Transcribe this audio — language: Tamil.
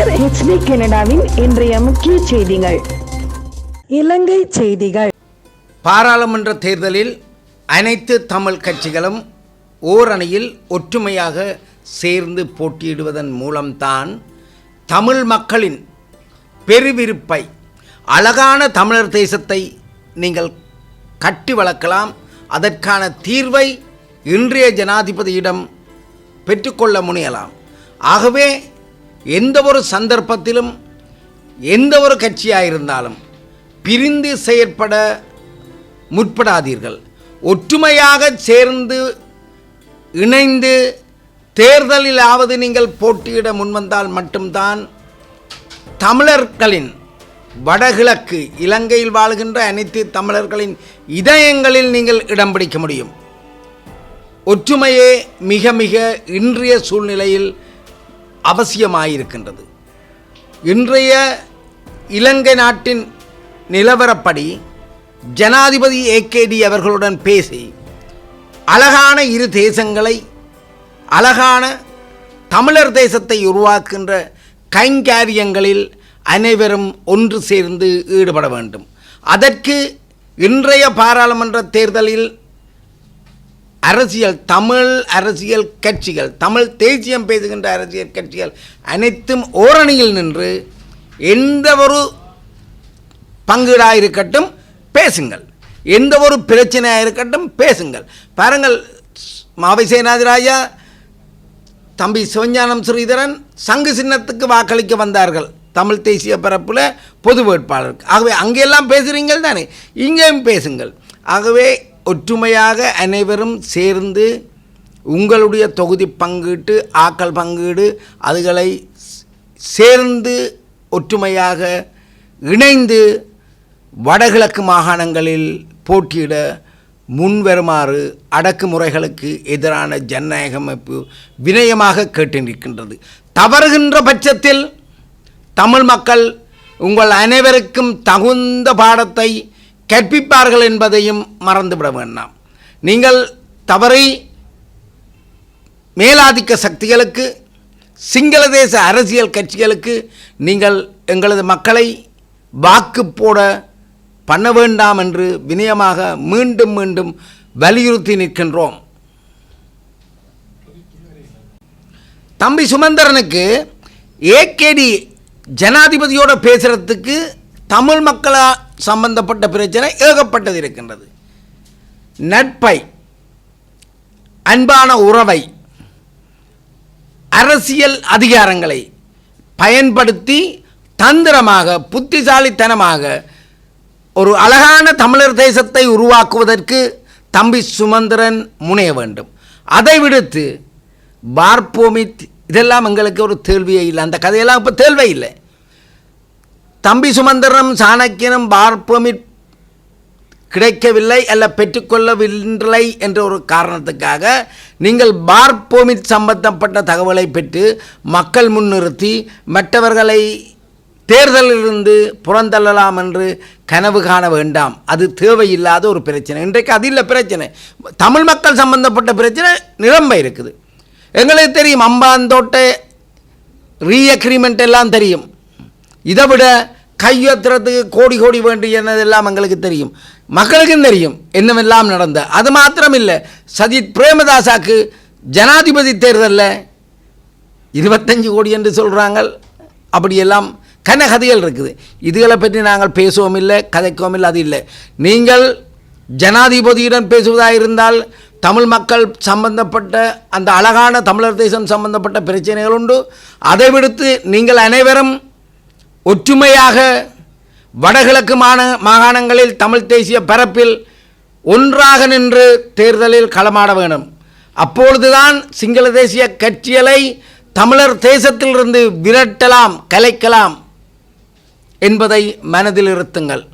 கலைஞர் ஹெச்டி கனடாவின் இன்றைய முக்கிய செய்திகள். இலங்கை செய்திகள். பாராளுமன்ற தேர்தலில் அனைத்து தமிழ் கட்சிகளும் ஓரணியில் ஒற்றுமையாக சேர்ந்து போட்டியிடுவதன் மூலம்தான் தமிழ் மக்களின் பெருவிருப்பை அழகான தமிழர் தேசத்தை நீங்கள் கட்டி வளர்க்கலாம். அதற்கான தீர்வை இன்றைய ஜனாதிபதியிடம் பெற்றுக்கொள்ள முனையலாம். ஆகவே எந்த ஒரு சந்தர்ப்பத்திலும் எந்த ஒரு கட்சியாக இருந்தாலும் பிரிந்து செயற்பட முற்படாதீர்கள். ஒற்றுமையாக சேர்ந்து இணைந்து தேர்தலிலாவது நீங்கள் போட்டியிட முன்வந்தால் மட்டும்தான் தமிழர்களின் வடகிழக்கு இலங்கையில் வாழ்கின்ற அனைத்து தமிழர்களின் இதயங்களில் நீங்கள் இடம் பிடிக்க முடியும். ஒற்றுமையே மிக மிக இன்றைய சூழ்நிலையில் அவசியமாயிருக்கின்றது. இன்றைய இலங்கை நாட்டின் நிலவரப்படி ஜனாதிபதி ஏகேடி அவர்களுடன் பேசி அழகான இரு தேசங்களை அழகான தமிழர் தேசத்தை உருவாக்குகின்ற கைங்காரியங்களில் அனைவரும் ஒன்று சேர்ந்து ஈடுபட வேண்டும். அதற்கு இன்றைய பாராளுமன்ற தேர்தலில் அரசியல் தமிழ் அரசியல் கட்சிகள் தமிழ் தேசியம் பேசுகின்ற அரசியல் கட்சிகள் அனைத்தும் ஓரணியில் நின்று எந்த ஒரு பங்கீடாக இருக்கட்டும் பேசுங்கள். எந்த ஒரு பிரச்சனையாக இருக்கட்டும் பேசுங்கள். பாருங்கள் மாவை சேனாதிராஜா தம்பி சிவஞானம் ஸ்ரீதரன் சங்கு சின்னத்துக்கு வாக்களிக்க வந்தார்கள் தமிழ் தேசிய பரப்பில் பொது வேட்பாளருக்கு. ஆகவே அங்கெல்லாம் பேசுகிறீங்கள் தானே இங்கேயும் பேசுங்கள். ஆகவே ஒற்றுமையாக அனைவரும் சேர்ந்து உங்களுடைய தொகுதி பங்கீட்டு ஆக்கள் பங்கீடு அதுகளை சேர்ந்து ஒற்றுமையாக இணைந்து வடகிழக்கு மாகாணங்களில் போட்டியிட முன்வருமாறு அடக்குமுறைகளுக்கு எதிரான ஜனநாயக அமைப்பு வினயமாக கேட்டிருக்கின்றது. தவறுகின்ற பட்சத்தில் தமிழ் மக்கள் உங்கள் அனைவருக்கும் தகுந்த பாடத்தை கற்பிப்பார்கள் என்பதையும் மறந்துவிட வேண்டாம். நீங்கள் தவறை மேலாதிக்க சக்திகளுக்கு சிங்கள தேச அரசியல் கட்சிகளுக்கு நீங்கள் எங்களது மக்களை வாக்கு போட பண்ண வேண்டாம் என்று வினயமாக மீண்டும் மீண்டும் வலியுறுத்தி நிற்கின்றோம். தம்பி சுமந்திரனுக்கு ஏகேடி ஜனாதிபதியோட பேசுகிறதுக்கு தமிழ் மக்களாக சம்பந்தப்பட்ட பிரச்சனை ஏகப்பட்டது இருக்கின்றது. நட்பை அன்பான உறவை அரசியல் அதிகாரங்களை பயன்படுத்தி தந்திரமாக புத்திசாலித்தனமாக ஒரு அழகான தமிழர் தேசத்தை உருவாக்குவதற்கு தம்பி சுமந்திரன் முனைய வேண்டும். அதை விடுத்து பார்ப்போமித் இதெல்லாம் எங்களுக்கு ஒரு தேள்வியே இல்லை. அந்த கதையெல்லாம் இப்போ தேள்வே இல்லை. தம்பி சுமந்திரனும் சாணக்கியனும் பார்ப்போமிட் கிடைக்கவில்லை அல்ல பெற்றுக்கொள்ளவில்லை என்ற ஒரு காரணத்துக்காக நீங்கள் பார்ப்போமிட் சம்பந்தப்பட்ட தகவலை பெற்று மக்கள் முன்னிறுத்தி மற்றவர்களை தேர்தலிலிருந்து புறந்தள்ளலாம் என்று கனவு காண வேண்டாம். அது தேவையில்லாத ஒரு பிரச்சனை. இன்றைக்கு அது இல்லை பிரச்சனை. தமிழ் மக்கள் சம்பந்தப்பட்ட பிரச்சனை நிரம்ப இருக்குது. எங்களுக்கு தெரியும் அம்பாந்தோட்டை ரீ அக்ரிமெண்ட் எல்லாம் தெரியும். இதை விட கையெழுத்துறதுக்கு கோடி கோடி வேண்டியதெல்லாம் எங்களுக்கு தெரியும்? மக்களுக்கும் தெரியும் என்னவெல்லாம் நடந்த. அது மாத்திரம் இல்லை சஜித் பிரேமதாசாக்கு ஜனாதிபதி தேர்தலில் இருபத்தஞ்சு கோடி என்று சொல்கிறாங்க அப்படியெல்லாம் கனகதைகள் இருக்குது. இதுகளை பற்றி நாங்கள் பேசுவோம் இல்லை கதைக்கவும் இல்லை அது இல்லை. நீங்கள் ஜனாதிபதியுடன் பேசுவதாக இருந்தால் தமிழ் மக்கள் சம்பந்தப்பட்ட அந்த அழகான தமிழர் தேசம் சம்பந்தப்பட்ட பிரச்சனைகள் உண்டு. அதை விடுத்து நீங்கள் அனைவரும் ஒற்றுமையாக வடகிழக்கு மாந மாகாணங்களில் தமிழ் தேசிய பரப்பில் ஒன்றாக நின்று தேர்தலில் களமாட வேண்டும். அப்பொழுதுதான் சிங்கள தேசிய கட்சிகளை தமிழர் தேசத்திலிருந்து விரட்டலாம் கலைக்கலாம் என்பதை மனதில் இருத்துங்கள்.